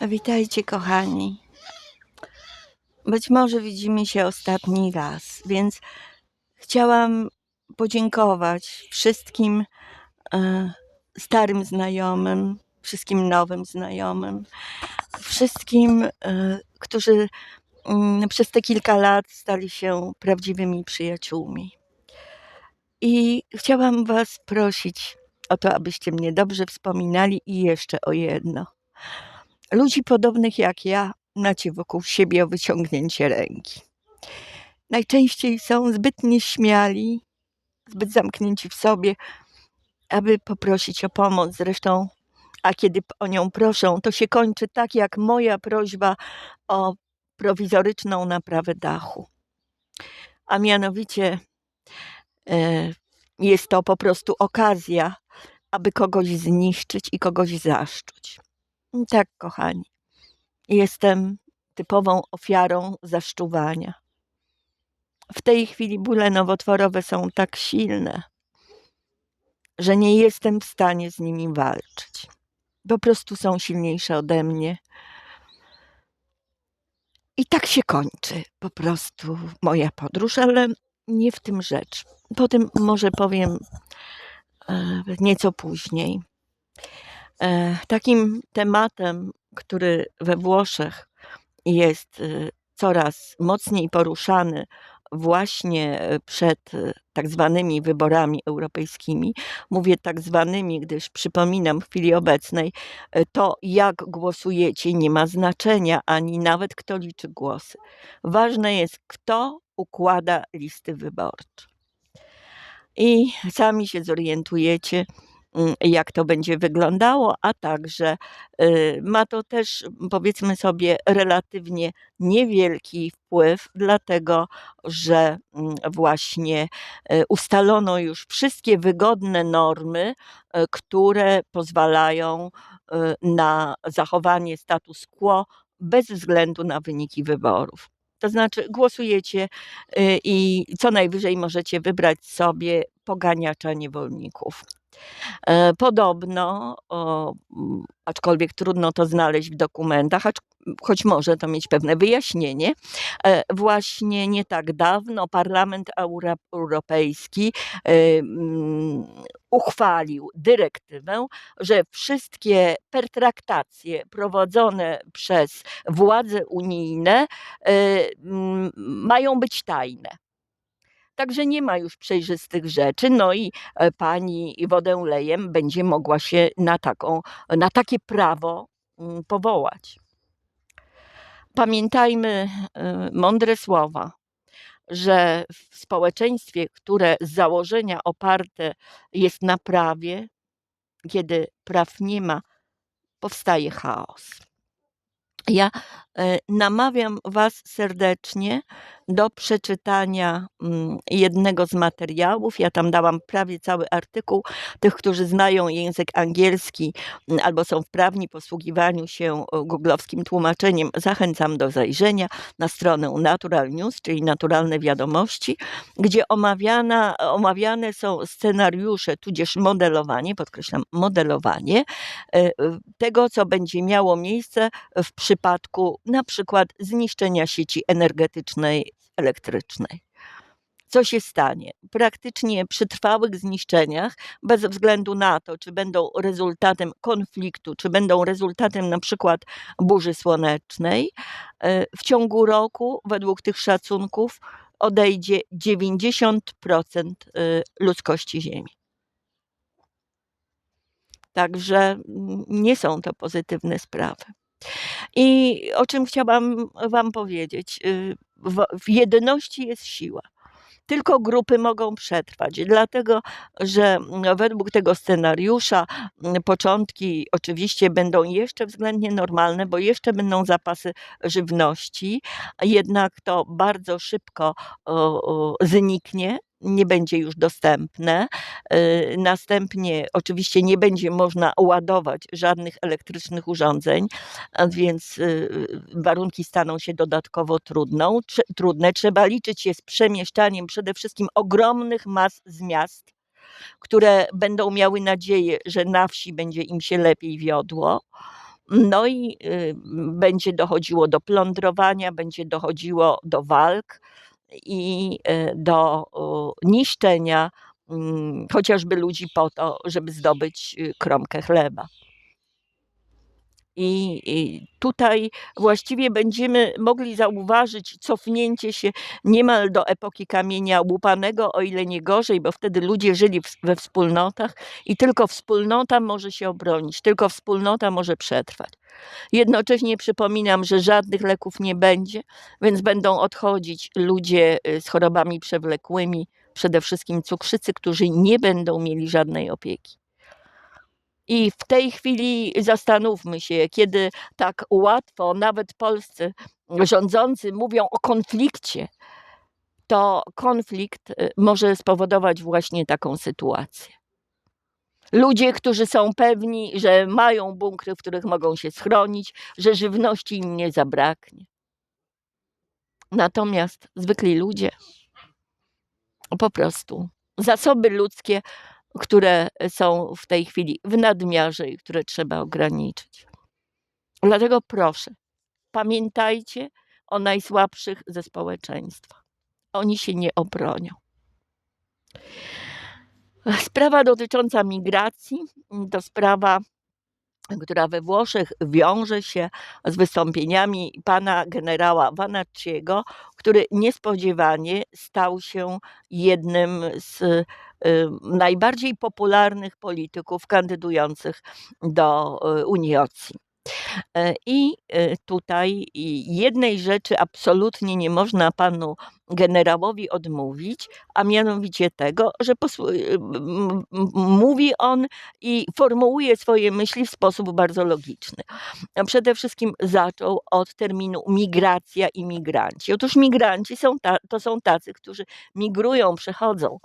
Witajcie, kochani. Być może widzimy się ostatni raz, więc chciałam podziękować wszystkim e, starym znajomym, wszystkim nowym znajomym, wszystkim, e, którzy mm, przez te kilka lat stali się prawdziwymi przyjaciółmi. I chciałam Was prosić o to, abyście mnie dobrze wspominali i jeszcze o jedno. Ludzi podobnych jak ja macie wokół siebie o wyciągnięcie ręki. Najczęściej są zbyt nieśmiali, zbyt zamknięci w sobie, aby poprosić o pomoc. Zresztą, a kiedy o nią proszą, to się kończy tak jak moja prośba o prowizoryczną naprawę dachu. A mianowicie e, jest to po prostu okazja, aby kogoś zniszczyć i kogoś zaszczuć. Tak, kochani. Jestem typową ofiarą zaszczuwania. W tej chwili bóle nowotworowe są tak silne, że nie jestem w stanie z nimi walczyć. Po prostu są silniejsze ode mnie. I tak się kończy po prostu moja podróż, ale nie w tym rzecz. Potem może powiem e, nieco później. E, Takim tematem, który we Włoszech jest e, coraz mocniej poruszany właśnie e, przed tak zwanymi wyborami europejskimi. Mówię tak zwanymi, gdyż przypominam w chwili obecnej, to jak głosujecie nie ma znaczenia, ani nawet kto liczy głosy. Ważne jest, kto układa listy wyborcze. I sami się zorientujecie, jak to będzie wyglądało, a także y, ma to też, powiedzmy sobie, relatywnie niewielki wpływ, dlatego że mm, właśnie y, ustalono już wszystkie wygodne normy, y, które pozwalają na zachowanie status quo bez względu na wyniki wyborów. To znaczy, głosujecie i co najwyżej możecie wybrać sobie poganiacza niewolników. E, Podobno, o, aczkolwiek trudno to znaleźć w dokumentach, choć może to mieć pewne wyjaśnienie, e, właśnie nie tak dawno Parlament Euro, Europejski e, uchwalił dyrektywę, że wszystkie pertraktacje prowadzone przez władze unijne mają być tajne. Także nie ma już przejrzystych rzeczy, no i e, pani wodę lejem będzie mogła się na, taką, na takie prawo mm, powołać. Pamiętajmy e, mądre słowa, że w społeczeństwie, które z założenia oparte jest na prawie, kiedy praw nie ma, powstaje chaos. Ja e, namawiam Was serdecznie do przeczytania mm, jednego z materiałów. Ja tam dałam prawie cały artykuł. Tych, którzy znają język angielski mm, albo są wprawni posługiwaniu się e, googlowskim tłumaczeniem, zachęcam do zajrzenia na stronę Natural News, czyli Naturalne Wiadomości, gdzie omawiana, omawiane są scenariusze, tudzież modelowanie, podkreślam, modelowanie e, tego, co będzie miało miejsce w przypadku na przykład zniszczenia sieci energetycznej, elektrycznej. Co się stanie? Praktycznie przy trwałych zniszczeniach, bez względu na to, czy będą rezultatem konfliktu, czy będą rezultatem na przykład burzy słonecznej, e, w ciągu roku, według tych szacunków, odejdzie 90% e, ludzkości Ziemi. Także mm, nie są to pozytywne sprawy. I o czym chciałam Wam powiedzieć? W, w jedności jest siła. Tylko grupy mogą przetrwać, dlatego że mm, według tego scenariusza mm, początki oczywiście będą jeszcze względnie normalne, bo jeszcze będą zapasy żywności, jednak to bardzo szybko zniknie. Nie będzie już dostępne. Y, Następnie, oczywiście, nie będzie można ładować żadnych elektrycznych urządzeń, więc y, warunki staną się dodatkowo trudną, trudne. Trzeba liczyć się z przemieszczaniem przede wszystkim ogromnych mas z miast, które będą miały nadzieję, że na wsi będzie im się lepiej wiodło. No i y, będzie dochodziło do plądrowania, będzie dochodziło do walk i y, do niszczenia mm, chociażby ludzi po to, żeby zdobyć y, kromkę chleba. I, I tutaj właściwie będziemy mogli zauważyć cofnięcie się niemal do epoki kamienia łupanego, o ile nie gorzej, bo wtedy ludzie żyli w, we wspólnotach i tylko wspólnota może się obronić, tylko wspólnota może przetrwać. Jednocześnie przypominam, że żadnych leków nie będzie, więc będą odchodzić ludzie y, z chorobami przewlekłymi, przede wszystkim cukrzycy, którzy nie będą mieli żadnej opieki. I w tej chwili zastanówmy się, kiedy tak łatwo nawet polscy rządzący mówią o konflikcie, to konflikt y, może spowodować właśnie taką sytuację. Ludzie, którzy są pewni, że mają bunkry, w których mogą się schronić, że żywności im nie zabraknie. Natomiast zwykli ludzie, po prostu zasoby ludzkie które są w tej chwili w nadmiarze i które trzeba ograniczyć. Dlatego proszę, pamiętajcie o najsłabszych ze społeczeństwa. Oni się nie obronią. Sprawa dotycząca migracji to sprawa, która we Włoszech wiąże się z wystąpieniami pana generała Vanacciego, który niespodziewanie stał się jednym z y, najbardziej popularnych polityków kandydujących do y, Unii Rosji. E, I y, tutaj jednej rzeczy absolutnie nie można panu generałowi odmówić, a mianowicie tego, że y, mówi on i formułuje swoje myśli w sposób bardzo logiczny. Przede wszystkim zaczął od terminu migracja i migranci. Otóż migranci są to są tacy, którzy migrują, przechodzą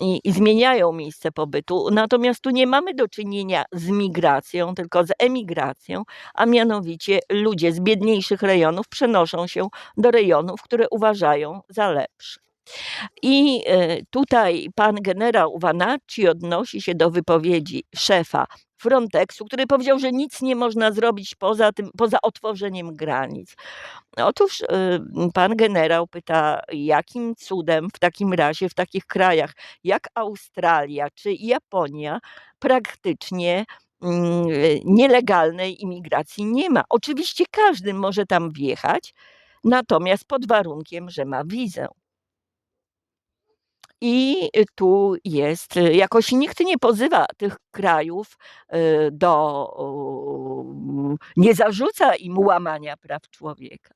i, i zmieniają miejsce pobytu. Natomiast tu nie mamy do czynienia z migracją, tylko z emigracją, a mianowicie ludzie z biedniejszych rejonów przenoszą się do rejonów, które uważają za lepsze. I e, tutaj pan generał Vanacci odnosi się do wypowiedzi szefa Frontexu, który powiedział, że nic nie można zrobić poza tym, poza otworzeniem granic. Otóż y, pan generał pyta, jakim cudem w takim razie w takich krajach jak Australia czy Japonia praktycznie mm, nielegalnej imigracji nie ma. Oczywiście każdy może tam wjechać, natomiast pod warunkiem, że ma wizę. I tu jest, y, jakoś nikt nie pozywa tych krajów y, do, nie zarzuca im łamania praw człowieka.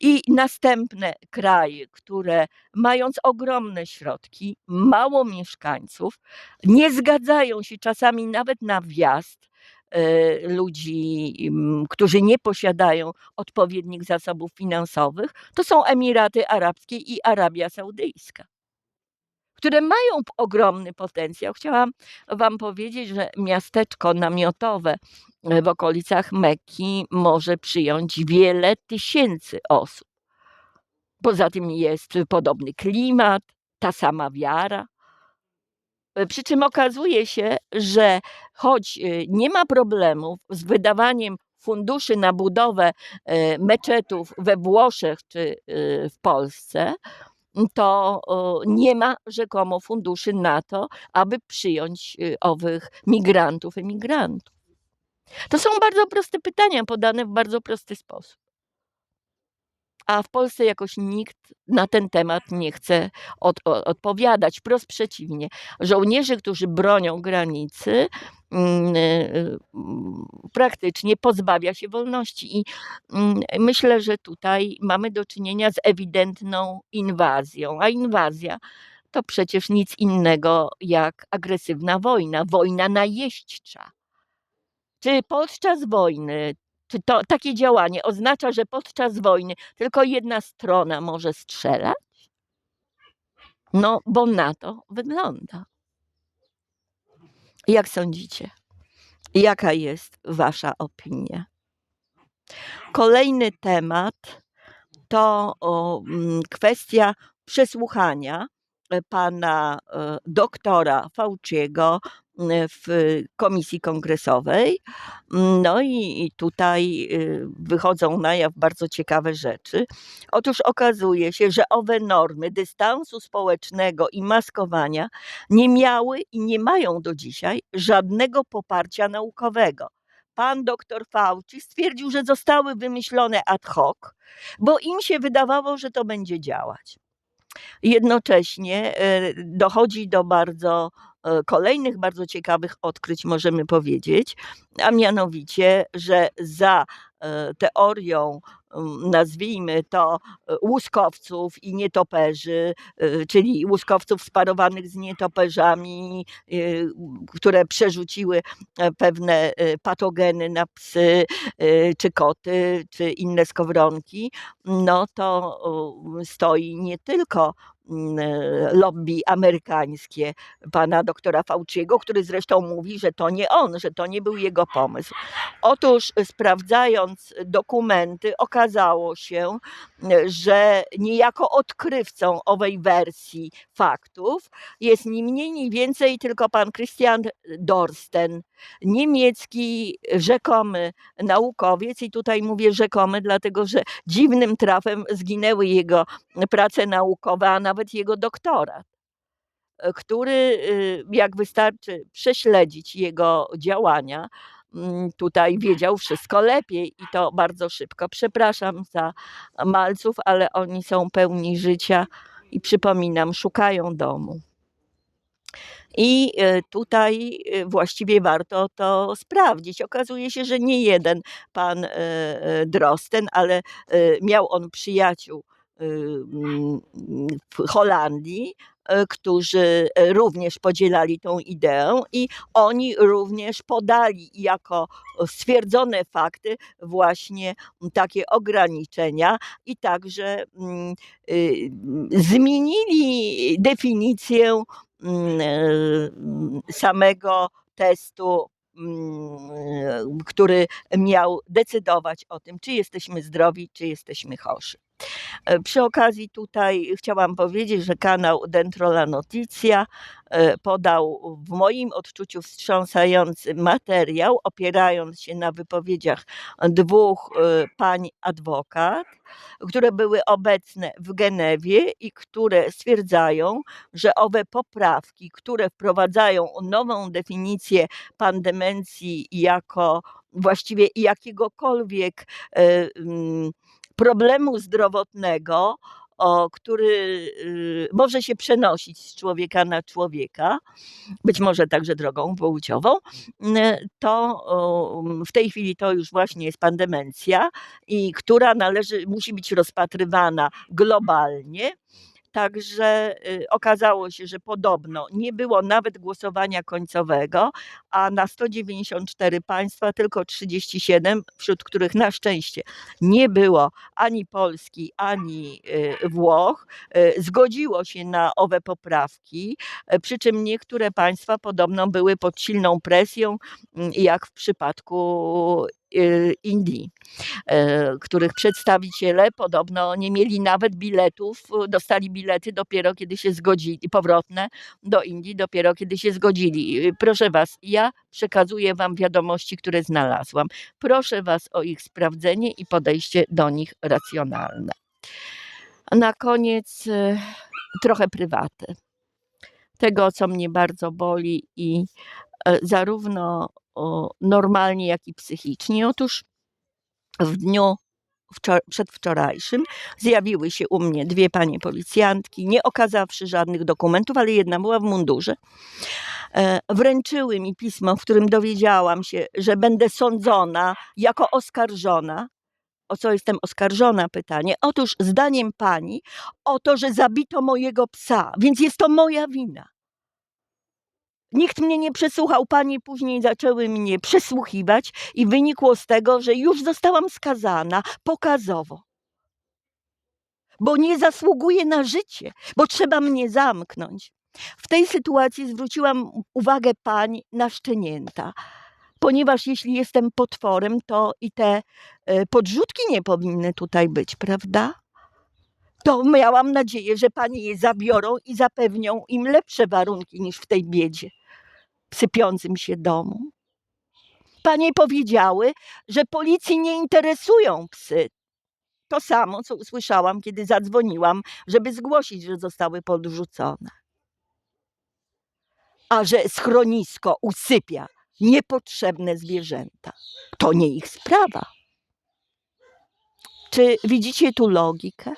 I następne kraje, które mając ogromne środki, mało mieszkańców, nie zgadzają się czasami nawet na wjazd y, ludzi, mm, którzy nie posiadają odpowiednich zasobów finansowych, to są Emiraty Arabskie i Arabia Saudyjska które mają ogromny potencjał. Chciałam Wam powiedzieć, że miasteczko namiotowe e, w okolicach Mekki może przyjąć wiele tysięcy osób. Poza tym jest podobny klimat, ta sama wiara. E, Przy czym okazuje się, że choć e, nie ma problemów z wydawaniem funduszy na budowę e, meczetów we Włoszech czy w Polsce, to nie ma rzekomo funduszy na to, aby przyjąć owych migrantów, emigrantów. To są bardzo proste pytania, podane w bardzo prosty sposób. A w Polsce jakoś nikt na ten temat nie chce od, o- odpowiadać. Wprost przeciwnie. Żołnierze, którzy bronią granicy, mm, y, mm, praktycznie pozbawia się wolności. I mm, myślę, że tutaj mamy do czynienia z ewidentną inwazją. A inwazja to przecież nic innego jak agresywna wojna, wojna najeźdźcza. Czy podczas wojny, czy to takie działanie oznacza, że podczas wojny tylko jedna strona może strzelać? No, bo na to wygląda. Jak sądzicie? Jaka jest Wasza opinia? Kolejny temat to o, mm, kwestia przesłuchania pana e, doktora Fauciego m, w komisji kongresowej. No i, tutaj y, wychodzą na jaw bardzo ciekawe rzeczy. Otóż okazuje się, że owe normy dystansu społecznego i maskowania nie miały i nie mają do dzisiaj żadnego poparcia naukowego. Pan doktor Fauci stwierdził, że zostały wymyślone ad hoc, bo im się wydawało, że to będzie działać. Jednocześnie e, dochodzi do bardzo kolejnych bardzo ciekawych odkryć, możemy powiedzieć, a mianowicie, że za e, teorią, nazwijmy to, e, łuskowców i nietoperzy, e, czyli łuskowców sparowanych z nietoperzami, e, które przerzuciły e, pewne e, patogeny na psy, e, czy koty, czy inne skowronki, no to stoi nie tylko e, lobby amerykańskie pana doktora Fauciego, który zresztą mówi, że to nie on, że to nie był jego pomysł. Otóż e, sprawdzając dokumenty, okazało się, e, że niejako odkrywcą owej wersji faktów jest ni mniej, ni więcej tylko pan Christian Dorsten, niemiecki rzekomy naukowiec i tutaj mówię rzekomy, dlatego że dziwnym trafem zginęły jego prace naukowe, a nawet jego doktorat, który, y, jak wystarczy prześledzić jego działania, mm, tutaj wiedział wszystko lepiej i to bardzo szybko. Przepraszam za malców, ale oni są pełni życia i przypominam, szukają domu. I e, tutaj e, właściwie warto to sprawdzić. Okazuje się, że nie jeden pan e, Drosten, ale miał on przyjaciół w Holandii, którzy e, również podzielali tą ideę i oni również podali jako stwierdzone fakty właśnie takie ograniczenia i także mm, y, zmienili definicję mm, e, samego testu, mm, który miał decydować o tym, czy jesteśmy zdrowi, czy jesteśmy chorzy. E, Przy okazji tutaj chciałam powiedzieć, że kanał Dentrola Noticia e, podał w moim odczuciu wstrząsający materiał, opierając się na wypowiedziach dwóch e, pań adwokat, które były obecne w Genewie i które stwierdzają, że owe poprawki, które wprowadzają nową definicję pandemencji jako właściwie jakiegokolwiek problemu zdrowotnego, o, który y, może się przenosić z człowieka na człowieka, być może także drogą płciową, to w tej chwili to już właśnie jest pandemencja i która należy, musi być rozpatrywana globalnie. Także y, okazało się, że podobno nie było nawet głosowania końcowego, a na 194 państwa tylko 37, wśród których na szczęście nie było ani Polski, ani y, Włoch, y, zgodziło się na owe poprawki, przy czym niektóre państwa podobno były pod silną presją, jak w przypadku Indii, e, których przedstawiciele podobno nie mieli nawet biletów, y, dostali bilety dopiero kiedy się zgodzili, powrotne do Indii dopiero kiedy się zgodzili. Y, Proszę Was, ja przekazuję Wam wiadomości, które znalazłam. Proszę Was o ich sprawdzenie i podejście do nich racjonalne. Na koniec trochę prywaty. Tego, co mnie bardzo boli i e, zarówno normalnie, jak i psychicznie. Otóż w dniu wczor- przedwczorajszym zjawiły się u mnie dwie panie policjantki, nie okazawszy żadnych dokumentów, ale jedna była w mundurze. E, Wręczyły mi pismo, w którym dowiedziałam się, że będę sądzona jako oskarżona. O co jestem oskarżona? Pytanie. Otóż zdaniem pani o to, że zabito mojego psa, więc jest to moja wina. Nikt mnie nie przesłuchał, panie później zaczęły mnie przesłuchiwać i wynikło z tego, że już zostałam skazana pokazowo. Bo nie zasługuję na życie, bo trzeba mnie zamknąć. W tej sytuacji zwróciłam uwagę pań na szczenięta, ponieważ jeśli jestem potworem, to i te e, podrzutki nie powinny tutaj być, prawda? to miałam nadzieję, że panie je zabiorą i zapewnią im lepsze warunki niż w tej biedzie, sypiącym się domu. Panie powiedziały, że policji nie interesują psy. To samo, co usłyszałam, kiedy zadzwoniłam, żeby zgłosić, że zostały podrzucone. A że schronisko usypia niepotrzebne zwierzęta, to nie ich sprawa. Czy widzicie tu logikę?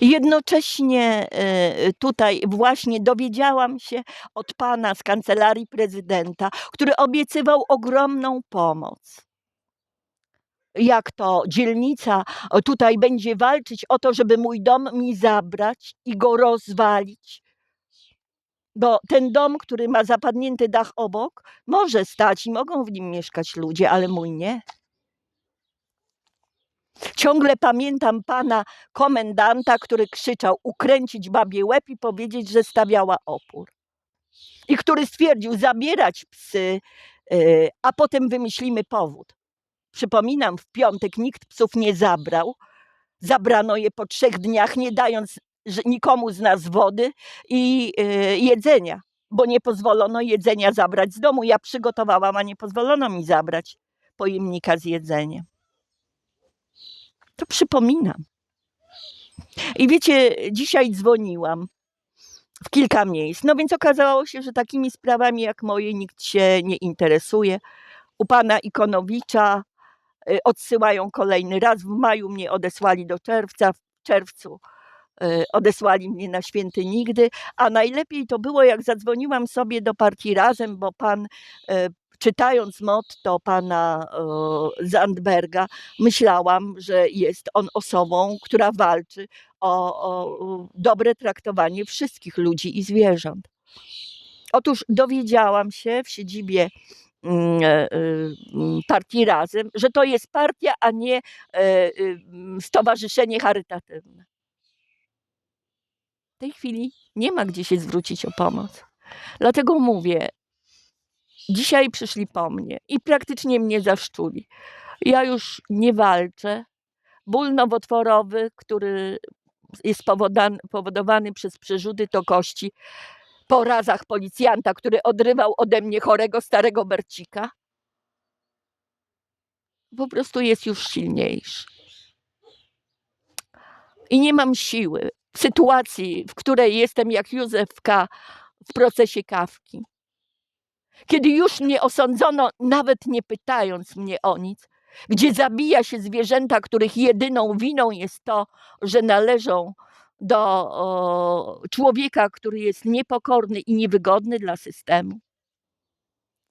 Jednocześnie e, tutaj właśnie dowiedziałam się od pana z kancelarii prezydenta, który obiecywał ogromną pomoc. Jak to dzielnica o, tutaj będzie walczyć o to, żeby mój dom mi zabrać i go rozwalić. Bo ten dom, który ma zapadnięty dach obok, może stać i mogą w nim mieszkać ludzie, ale mój nie. Ciągle pamiętam pana komendanta, który krzyczał ukręcić babie łeb i powiedzieć, że stawiała opór. I który stwierdził zabierać psy, yy, a potem wymyślimy powód. Przypominam, w piątek nikt psów nie zabrał. Zabrano je po trzech dniach, nie dając nikomu z nas wody i yy, jedzenia, bo nie pozwolono jedzenia zabrać z domu. Ja przygotowałam, a nie pozwolono mi zabrać pojemnika z jedzeniem. To przypominam. I wiecie, dzisiaj dzwoniłam w kilka miejsc. No więc okazało się, że takimi sprawami jak moje nikt się nie interesuje. U pana Ikonowicza y, odsyłają kolejny raz. W maju mnie odesłali do czerwca, w czerwcu y, odesłali mnie na święty nigdy. A najlepiej to było, jak zadzwoniłam sobie do partii Razem, bo pan y, czytając motto pana e, Zandberga, myślałam, że jest on osobą, która walczy o, o dobre traktowanie wszystkich ludzi i zwierząt. Otóż dowiedziałam się w siedzibie mm, e, mm, partii Razem, że to jest partia, a nie e, mm, stowarzyszenie charytatywne. W tej chwili nie ma gdzie się zwrócić o pomoc. Dlatego mówię, Dzisiaj przyszli po mnie i praktycznie mnie zaszczuli. Ja już nie walczę. Ból nowotworowy, który jest powodowany przez przerzuty to kości po razach policjanta, który odrywał ode mnie chorego starego Bercika, po prostu jest już silniejszy. I nie mam siły w sytuacji, w której jestem jak Józefka w procesie kawki kiedy już mnie osądzono, nawet nie pytając mnie o nic, gdzie zabija się zwierzęta, których jedyną winą jest to, że należą do o, człowieka, który jest niepokorny i niewygodny dla systemu.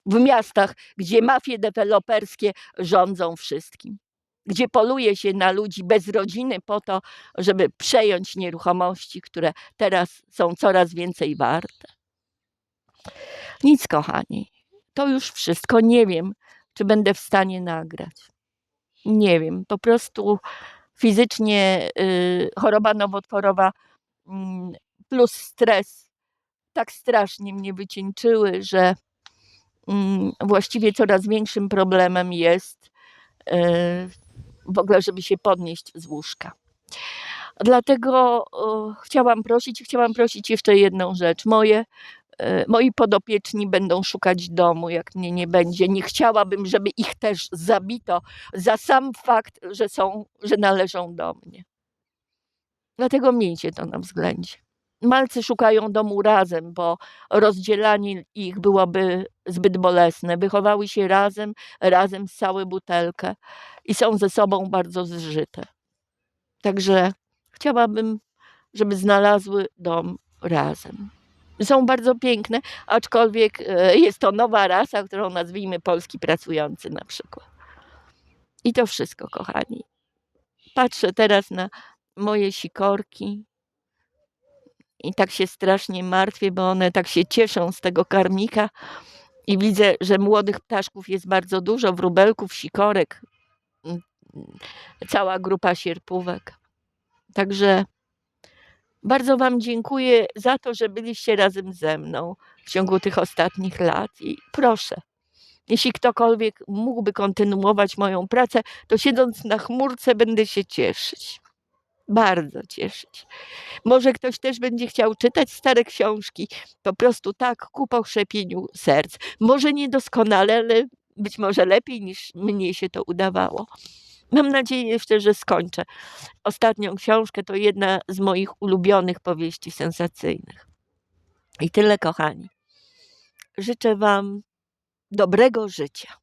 W miastach, gdzie mafie deweloperskie rządzą wszystkim, gdzie poluje się na ludzi bez rodziny po to, żeby przejąć nieruchomości, które teraz są coraz więcej warte. Nic, kochani. To już wszystko. Nie wiem, czy będę w stanie nagrać. Nie wiem. Po prostu fizycznie y, choroba nowotworowa mm, plus stres tak strasznie mnie wycieńczyły, że mm, właściwie coraz większym problemem jest y, w ogóle, żeby się podnieść z łóżka. Dlatego o, chciałam prosić, chciałam prosić jeszcze jedną rzecz. Moje moi podopieczni będą szukać domu, jak mnie nie będzie. Nie chciałabym, żeby ich też zabito za sam fakt, że są, że należą do mnie. Dlatego miejcie to na względzie. Malcy szukają domu razem, bo rozdzielanie ich byłoby zbyt bolesne. Wychowały się razem, razem ssały butelkę i są ze sobą bardzo zżyte. Także chciałabym, żeby znalazły dom razem są bardzo piękne, aczkolwiek e, jest to nowa rasa, którą nazwijmy polski pracujący na przykład. I to wszystko, kochani. Patrzę teraz na moje sikorki i tak się strasznie martwię, bo one tak się cieszą z tego karmika i widzę, że młodych ptaszków jest bardzo dużo, wróbelków, sikorek, cała grupa sierpówek. Także bardzo Wam dziękuję za to, że byliście razem ze mną w ciągu tych ostatnich lat i proszę, Jeśli ktokolwiek mógłby kontynuować moją pracę, to siedząc na chmurce będę się cieszyć. Bardzo cieszyć. Może ktoś też będzie chciał czytać stare książki, po prostu tak ku pokrzepieniu serc. Może niedoskonale, ale być może lepiej niż mnie się to udawało. Mam nadzieję jeszcze, że skończę. Ostatnią książkę to jedna z moich ulubionych powieści sensacyjnych. I tyle, kochani. Życzę Wam dobrego życia.